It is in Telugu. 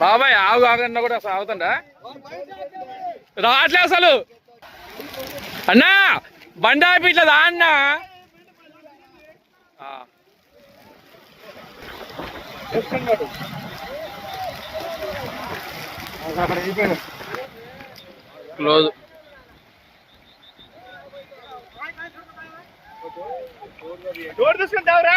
బాబాయ్ ఆగు ఆగన్నా కూడా అసలు ఆగుతుందా రావట్లే అసలు. అన్నా బండి ఆపి అన్నా. క్లోజ్. డోర్ తీసుకుంటావురా